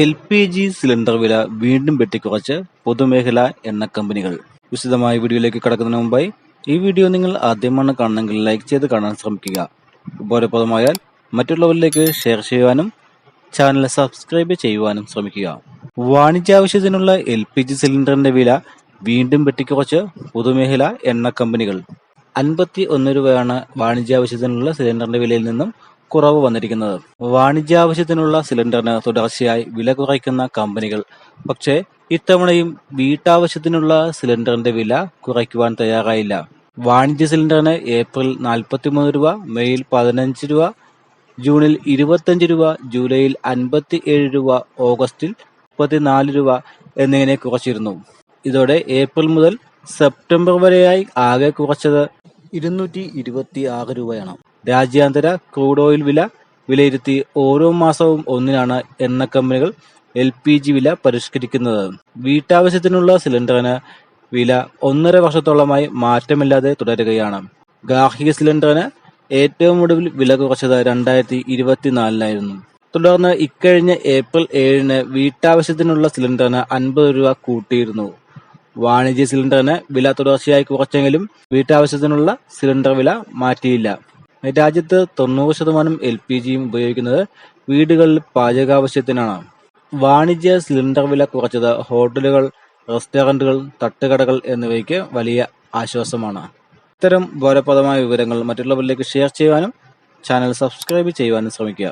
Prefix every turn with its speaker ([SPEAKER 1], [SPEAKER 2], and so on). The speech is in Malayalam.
[SPEAKER 1] എൽ പി ജി സിലിണ്ടർ വില വീണ്ടും വെട്ടിക്കുറച്ച് പൊതുമേഖല എണ്ണ കമ്പനികൾ വിശദമായ വീഡിയോയിലേക്ക് കടക്കുന്നതിന് മുമ്പായി ഈ വീഡിയോ നിങ്ങൾ ആദ്യമാണ് കാണണമെങ്കിൽ ലൈക്ക് ചെയ്ത് കാണാൻ ശ്രമിക്കുക. ഉപകാരപ്രദമായാൽ മറ്റുള്ളവരിലേക്ക് ഷെയർ ചെയ്യുവാനും ചാനൽ സബ്സ്ക്രൈബ് ചെയ്യുവാനും ശ്രമിക്കുക. വാണിജ്യാവശ്യത്തിനുള്ള എൽ പി ജി സിലിണ്ടറിന്റെ വില വീണ്ടും വെട്ടിക്കുറച്ച് പൊതുമേഖല എണ്ണ കമ്പനികൾ അൻപത്തി ഒന്ന് രൂപയാണ് വാണിജ്യാവശ്യത്തിനുള്ള സിലിണ്ടറിന്റെ വിലയിൽ നിന്നും കുറവ് വന്നിരിക്കുന്നത്. വാണിജ്യാവശ്യത്തിനുള്ള സിലിണ്ടറിന് തുടർച്ചയായി വില കുറയ്ക്കുന്ന കമ്പനികൾ പക്ഷേ ഇത്തവണയും വീട്ടാവശ്യത്തിനുള്ള സിലിണ്ടറിന്റെ വില കുറയ്ക്കുവാൻ തയ്യാറായില്ല. വാണിജ്യ സിലിണ്ടറിന് ഏപ്രിൽ നാൽപ്പത്തിമൂന്ന് രൂപ, മെയിൽ പതിനഞ്ച് രൂപ, ജൂണിൽ ഇരുപത്തഞ്ച് രൂപ, ജൂലൈയിൽ അൻപത്തി ഏഴ് രൂപ, ഓഗസ്റ്റിൽ മുപ്പത്തിനാല് രൂപ എന്നിങ്ങനെ കുറച്ചിരുന്നു. ഇതോടെ ഏപ്രിൽ മുതൽ സെപ്റ്റംബർ വരെയായി ആകെ കുറച്ചത് ഇരുന്നൂറ്റി ഇരുപത്തി ആറ് രൂപയാണ്. രാജ്യാന്തര ക്രൂഡ് ഓയിൽ വില വിലയിരുത്തി ഓരോ മാസവും ഒന്നിനാണ് എണ്ണ കമ്പനികൾ എൽ പി ജി വില പരിഷ്കരിക്കുന്നത്. വീട്ടാവശ്യത്തിനുള്ള സിലിണ്ടറിന് വില ഒന്നര വർഷത്തോളമായി മാറ്റമില്ലാതെ തുടരുകയാണ്. ഗാർഹിക സിലിണ്ടറിന് ഏറ്റവും ഒടുവിൽ വില കുറച്ചത് രണ്ടായിരത്തി ഇരുപത്തിനാലിലായിരുന്നു. തുടർന്ന് ഇക്കഴിഞ്ഞ ഏപ്രിൽ ഏഴിന് വീട്ടാവശ്യത്തിനുള്ള സിലിണ്ടറിന് അൻപത് രൂപ കൂട്ടിയിരുന്നു. വാണിജ്യ സിലിണ്ടറിന് വില തുടർച്ചയായി കുറച്ചെങ്കിലും വീട്ടാവശ്യത്തിനുള്ള സിലിണ്ടർ വില മാറ്റിയില്ല. രാജ്യത്ത് തൊണ്ണൂറ് ശതമാനം എൽ പി ജിയും ഉപയോഗിക്കുന്നത് വീടുകളിൽ പാചകാവശ്യത്തിനാണ്. വാണിജ്യ സിലിണ്ടർ വില കുറച്ചത് ഹോട്ടലുകൾ, റെസ്റ്റോറന്റുകൾ, തട്ടുകടകൾ എന്നിവയ്ക്ക് വലിയ ആശ്വാസമാണ്. ഇത്തരം ഉപകാരപ്രദമായ വിവരങ്ങൾ മറ്റുള്ളവരിലേക്ക് ഷെയർ ചെയ്യുവാനും ചാനൽ സബ്സ്ക്രൈബ് ചെയ്യുവാനും ശ്രമിക്കുക.